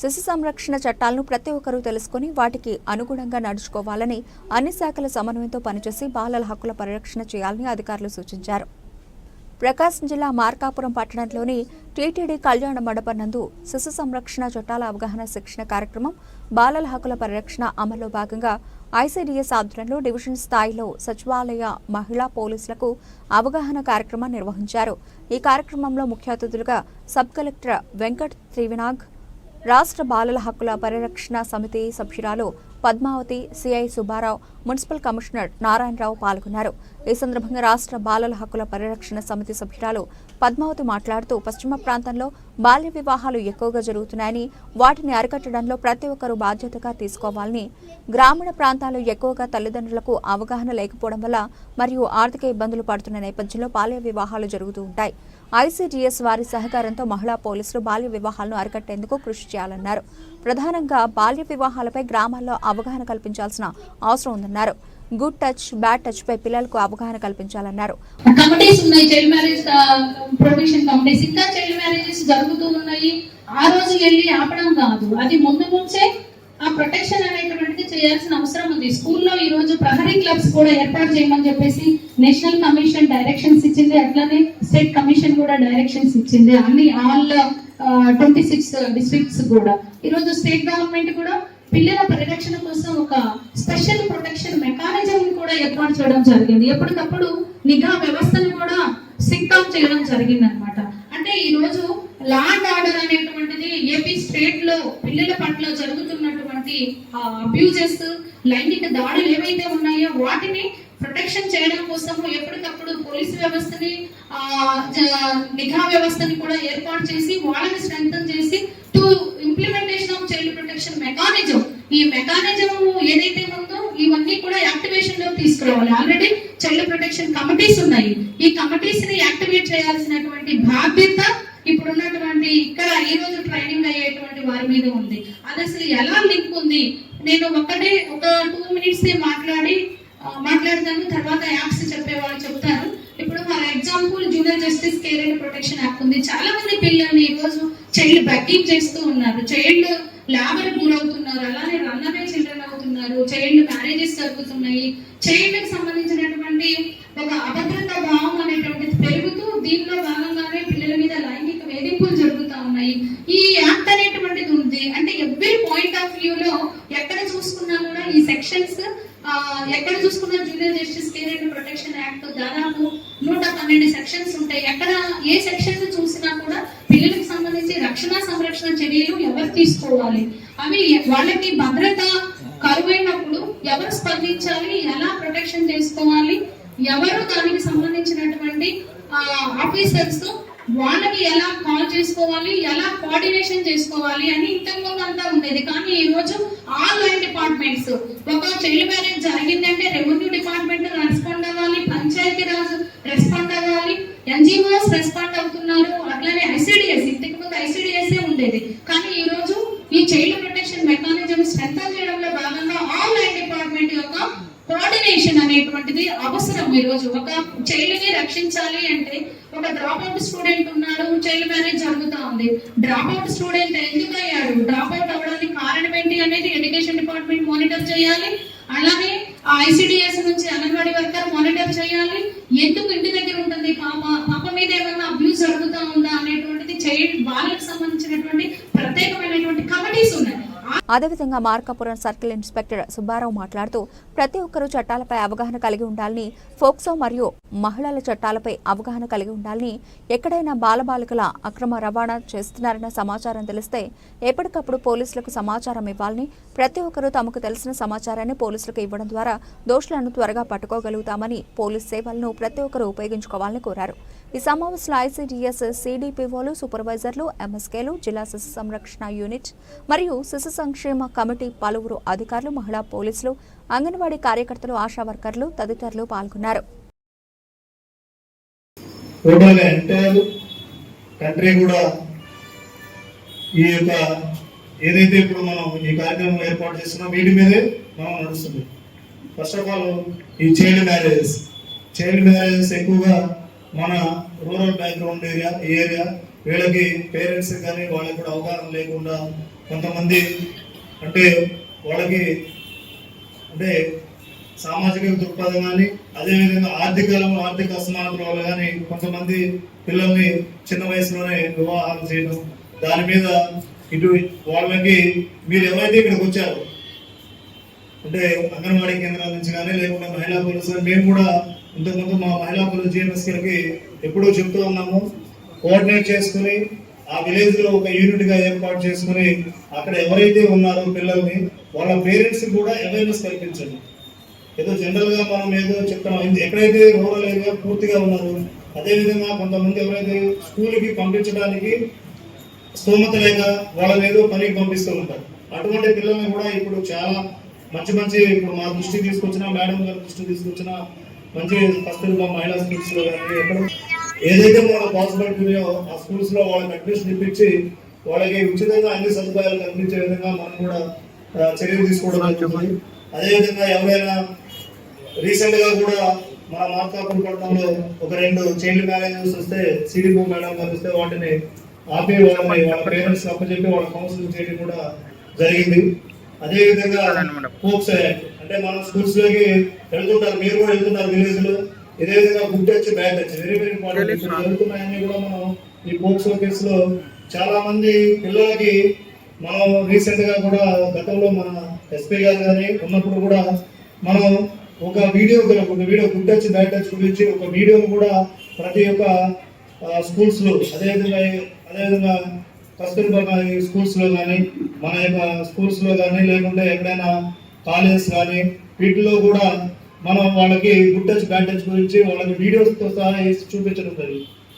శిశు సంరక్షణ చట్టాలను ప్రతి ఒక్కరూ తెలుసుకుని వాటికి అనుగుణంగా నడుచుకోవాలని అన్ని శాఖల సమన్వయంతో పనిచేసి బాలల హక్కుల పరిరక్షణ చేయాలని అధికారులు సూచించారు. ప్రకాశం జిల్లా మార్కాపురం పట్టణంలోని టీటీడీ కళ్యాణ మండపం నందు శిశు సంరక్షణ చట్టాల అవగాహన శిక్షణ కార్యక్రమం బాలల హక్కుల పరిరక్షణ అమల్లో భాగంగా ఐసీడీఎస్ ఆధ్వర్యంలో డివిజన్ స్థాయిలో సచివాలయ మహిళా పోలీసులకు అవగాహన కార్యక్రమం నిర్వహించారు. ఈ కార్యక్రమంలో ముఖ్య అతిథులుగా సబ్ కలెక్టర్ వెంకట్ త్రివినాగ్ రాష్ట్ర బాలల హక్కుల పరిరక్షణ సమితి సభ్యురాలు Padmavathi CI Subbarao municipal commissioner Narayanarao పాల్గొన్నారు. ఈ సందర్భంగా రాష్ట్ర బాలల హక్కుల పరిరక్షణ సమితి సభ్యురాలు పద్మావతి మాట్లాడుతూ పశ్చిమ ప్రాంతంలో బాల్య వివాహాలు ఎక్కువగా జరుగుతున్నాయని వాటిని అరికట్టడంలో ప్రతి ఒక్కరూ బాధ్యతగా తీసుకోవాలని గ్రామీణ ప్రాంతాలు ఎక్కువగా తల్లిదండ్రులకు అవగాహన లేకపోవడం వల్ల మరియు ఆర్థిక ఇబ్బందులు పడుతున్న నేపథ్యంలో బాల్య వివాహాలు జరుగుతూ ఉంటాయి. ఐసీజీఎస్ వారి సహకారంతో మహిళా పోలీసులు బాల్య వివాహాలను అరికట్టేందుకు కృషి చేయాలన్నారు. ప్రధానంగా బాల్య వివాహాలపై గ్రామాల్లో అవగాహన కల్పించాల్సిన అవసరం ఉందన్నారు. గుడ్ టచ్ బ్యాడ్ టచ్ పై పిల్లలకు అవగాహన కల్పించాలన్నారు. కమిటీస్ ఉన్నాయి. చైల్డ్ మ్యారేజ్ ప్రొటెక్షన్ కమిటీస్ ఇంకా చైల్డ్ మ్యారేజెస్ జరుగుతూ ఉన్నాయి. ఆ రోజు వెళ్ళి ఆపడం కాదు. అది ముందు నుంచే ఆ ప్రొటెక్షన్ అనేటువంటిది చేయాల్సిన అవసరం ఉంది. స్కూల్లో ఈ రోజు ప్రహరీ క్లబ్స్ కూడా ఏర్పాటు చేయమని చెప్పేసి నేషనల్ కమిషన్ డైరెక్షన్స్ ఇచ్చింది. అట్లానే స్టేట్ కమిషన్ కూడా డైరెక్షన్స్ ఇచ్చింది. అన్ని ఆల్ ట్వంటీ సిక్స్ డిస్ట్రిక్ట్స్ కూడా. ఈ రోజు స్టేట్ గవర్నమెంట్ కూడా పిల్లల పరిరక్షణ కోసం ఒక స్పెషల్ ప్రొటెక్షన్ మెకానిజం కూడా ఏర్పాటు చేయడం జరిగింది. ఎప్పటికప్పుడు నిఘా వ్యవస్థను కూడా సిక్ చేయడం జరిగింది అనమాట అంటే ఈ రోజు లాండ్ ఆర్డర్ అనేటువంటిది ఏపీ స్టేట్లో పిల్లల పట్ల జరుగుతున్నటువంటి అబ్యూజెస్ లైంగిక దాడులు ఏవైతే ఉన్నాయో వాటిని ప్రొటెక్షన్ చేయడం కోసము ఎప్పటికప్పుడు పోలీసు వ్యవస్థని ఆ, నిఘా వ్యవస్థని కూడా ఏర్పాటు చేసి వాళ్ళని స్ట్రెంగ్ చేసి to implementation of child protection mechanism ఈ మెకానిజం ఏదైతే ఉందో ఇవన్నీ కూడా యాక్టివేషన్లో తీసుకురావాలి ఆల్రెడీ చైల్డ్ ప్రొటెక్షన్ కమిటీస్ ఉన్నాయి. ఈ కమిటీస్ని యాక్టివేట్ చేయాల్సినటువంటి బాధ్యత ఇప్పుడున్నటువంటి ఇక్కడ ఈ రోజు ట్రైనింగ్ అయ్యేటువంటి వారి మీద ఉంది. అది అసలు ఎలా లింక్ ఉంది? నేను ఒకటే ఒక టూ మినిట్స్ మాట్లాడి మాట్లాడతాను. తర్వాత యాప్స్ చెప్పేవాళ్ళు చెప్తారు. ఇప్పుడు for example junior justice care and protection app ఉంది. చాలా మంది పిల్లల్ని ఈరోజు చైల్డ్ బెగ్గింగ్ చేస్తూ ఉన్నారు. చైల్డ్ లేబర్ గురవుతున్నారు. అలానే రన్నవే చిల్డ్రన్ అవుతున్నారు. చైల్డ్ మ్యారేజెస్ జరుగుతున్నాయి. చైల్డ్ సంబంధించినటువంటి ఒక అభద్రతా భావం అనేటువంటిది పెరుగుతూ దీనిలో భాగంగానే పిల్లల మీద లైంగిక వేధింపులు జరుగుతూ ఉన్నాయి. ఈ యాక్ట్ అనేటువంటిది ఉంది. అంటే ఎవ్రీ పాయింట్ ఆఫ్ వ్యూ లో ఎక్కడ చూసుకున్నా కూడా ఈ సెక్షన్స్ ఎక్కడ చూసుకున్నా junior justice care and protection act దాదాపు నూట పన్నెండు సెక్షన్స్ ఉంటాయి. ఎక్కడ ఏ సెక్షన్స్ చూసినా కూడా పిల్లలకు సంబంధించి రక్షణ సంరక్షణ చర్యలు ఎవరు తీసుకోవాలి? అవి వాళ్ళకి భద్రత కరువైనప్పుడు ఎవరు స్పందించాలి ఎలా ప్రొటెక్షన్ చేసుకోవాలి ఎవరు దానికి సంబంధించినటువంటి ఆఫీసర్స్ వాళ్ళకి ఎలా కాల్ చేసుకోవాలి ఎలా కోఆర్డినేషన్ చేసుకోవాలి అని ఇంతకుముందు అంతా ఉండేది. కానీ ఈ రోజు ఆల్ లైన్ డిపార్ట్మెంట్స్ ఒక చైల్డ్ మ్యారేజ్ జరిగిందంటే రెవెన్యూ డిపార్ట్మెంట్ రెస్పాండ్ అవ్వాలి పంచాయతీ రాజ్ రెస్పాండ్ అవ్వాలి ఎన్జిఓస్ రెస్పాండ్ అవుతున్నారు అట్లానే ఐసిడిఎస్ ఇంతకు ముందు ఐసిడిఎస్ ఉండేది. కానీ ఈ రోజు ఈ చైల్డ్ ప్రొటెక్షన్ మెకానిజం స్ట్రెంగ్ చేయడంలో భాగంగా ఆల్ లైన్ డిపార్ట్మెంట్ యొక్క కోఆర్డినేషన్ అనేటువంటిది అవసరం ఈ రోజు. ఒక చైల్డ్ని రక్షించాలి డ్రాప్ అవుట్ స్టూడెంట్ ఉన్నాడు చైల్డ్ మ్యారేజ్ జరుగుతూ ఉంది. డ్రాప్ అవుట్ స్టూడెంట్ ఎందుకు అయ్యాడు డ్రాప్ అవుట్ అవ్వడానికి కారణం ఏంటి అనేది ఎడ్యుకేషన్ డిపార్ట్మెంట్ మానిటర్ చేయాలి. అలానే ఐసిడిఎస్ నుంచి అంగన్వాడీ వర్కర్ మానిటర్ చేయాలి. ఎందుకు ఇంటి దగ్గర ఉంటుంది పాప? పాప మీద ఏమైనా అబ్యూస్ జరుగుతూ ఉందా అనేటువంటిది చైల్డ్ వాళ్ళకి సంబంధించినటువంటి అదేవిధంగా మార్కాపురం సర్కిల్ ఇన్స్పెక్టర్ సుబ్బారావు మాట్లాడుతూ ప్రతి ఒక్కరూ చట్టాలపై అవగాహన కలిగి ఉండాలని ఫోక్సో మరియు మహిళల చట్టాలపై అవగాహన కలిగి ఉండాలని ఎక్కడైనా బాలబాలికల అక్రమ రవాణా చేస్తున్నారన్న సమాచారం తెలిస్తే ఎప్పటికప్పుడు పోలీసులకు సమాచారం ఇవ్వాలని ప్రతి ఒక్కరూ తమకు తెలిసిన సమాచారాన్ని పోలీసులకు ఇవ్వడం ద్వారా దోషులను త్వరగా పట్టుకోగలుగుతామని పోలీస్ సేవలను ప్రతి ఒక్కరూ ఉపయోగించుకోవాలని కోరారు. ఈ సమావేశంలో ఐసీడీఎస్ సిడిపిఓలు సూపర్వైజర్లు ఎంఎస్కేలు జిల్లా శిశు సంరక్షణ యూనిట్ మరియు శిశు సంక్షేమ కమిటీ పలువురు అధికారులు మహిళా పోలీసులు అంగన్వాడీ కార్యకర్తలు ఆశా వర్కర్లు తదితరులు పాల్గొన్నారు. టోటల్గా ఎంటైర్ కంట్రీ కూడా ఈ యొక్క ఏదైతే ఇప్పుడు మనం ఈ కార్యక్రమం ఏర్పాటు చేస్తున్నాం వీటి మీదే మనం నడుస్తుంది ఫస్ట్ ఆఫ్ ఆల్ ఈ చైల్డ్ మ్యారేజెస్ చైల్డ్ మ్యారేజెస్ ఎక్కువగా మన రూరల్ బ్యాక్గ్రౌండ్ ఏరియా ఈ ఏరియా వీళ్ళకి పేరెంట్స్ కానీ వాళ్ళకి కూడా అవగాహన లేకుండా కొంతమంది అంటే వాళ్ళకి అంటే సామాజిక దృక్పథం కానీ అదేవిధంగా ఆర్థిక ఆర్థిక అసమానతల వల్ల కానీ కొంతమంది పిల్లల్ని చిన్న వయసులోనే వివాహాలు చేయడం దాని మీద ఇటు వాళ్ళకి మీరు ఎవరైతే ఇక్కడికి వచ్చారో అంటే అంగన్వాడీ కేంద్రాల నుంచి కానీ లేకుండా మహిళా పోలీసులు మేము కూడా ఇంతకుముందు మా మహిళా పోలీసు జిఎంఎస్ గారికి ఎప్పుడూ చెప్తూ ఉన్నాము కోఆర్డినేట్ చేసుకుని ఆ విలేజ్లో ఒక యూనిట్గా ఏర్పాటు చేసుకుని అక్కడ ఎవరైతే ఉన్నారో పిల్లల్ని వాళ్ళ పేరెంట్స్ కూడా అవేర్నెస్ కల్పించండి. ఏదో జనరల్గా మనం ఏదో చెప్తున్నాం ఎక్కడైతే రూరల్ ఏరియా పూర్తిగా ఉన్నారు అదేవిధంగా కొంతమంది ఎవరైతే స్కూల్కి పంపించడానికి స్తోమత లేక వాళ్ళని ఏదో పనికి పంపిస్తూ ఉంటారు. అటువంటి పిల్లల్ని కూడా ఇప్పుడు చాలా మంచి మంచి ఇప్పుడు మా దృష్టికి తీసుకొచ్చిన మేడం గారి దృష్టికి తీసుకొచ్చిన మంచి కస్తూర్బా మహిళా స్కూల్స్లో కానీ ఎక్కడ ఏదైతే మనకు పాసిబిలిటీ ఉన్నాయో ఆ స్కూల్స్లో వాళ్ళకి అడ్మిషన్ ఇప్పించి వాళ్ళకి ఉచితంగా అన్ని సదుపాయాలు కల్పించే విధంగా మనం కూడా చర్యలు తీసుకోవడం జరుగుతుంది. అదేవిధంగా ఎవరైనా రీసెంట్గా కూడా మన మార్కాపురం పట్టణంలో ఒక రెండు చైల్డ్ మ్యారేజెస్ వస్తే సిడిపో మేడం గారు వస్తే వాటిని ఆపి వాళ్ళని వాళ్ళ పేరెంట్స్ అప్పచెప్పి వాళ్ళ కౌన్సిలింగ్ చేయడం కూడా జరిగింది. అదే విధంగా పోక్స్ యాక్ట్ అంటే మనం స్కూల్స్లోకి వెళ్తుంటారు మీరు కూడా వెళ్తుంటారు విలేజ్లో. ఇదే విధంగా good touch bad touch very very important జరుగుతున్నాయని కూడా మనం ఈ పోక్సో కేసులో చాలా మంది పిల్లలకి మనం రీసెంట్గా కూడా గతంలో మన ఎస్పీ గారు కానీ ఉన్నప్పుడు కూడా మనం ఒక వీడియో ఒక video good touch bad touch గురించి ఒక వీడియోను కూడా ప్రతి ఒక్క స్కూల్స్లో అదేవిధంగా అదేవిధంగా కస్తూర్బా గారి స్కూల్స్లో కానీ మన యొక్క స్కూల్స్లో కానీ లేకుంటే ఎక్కడైనా కాలేజెస్ కానీ వీటిలో కూడా మనం వాళ్ళకి గుడ్ టచ్ బ్యాడ్ టచ్ గురించి వాళ్ళకి వీడియోస్తో సహా చూపించడం జరిగింది.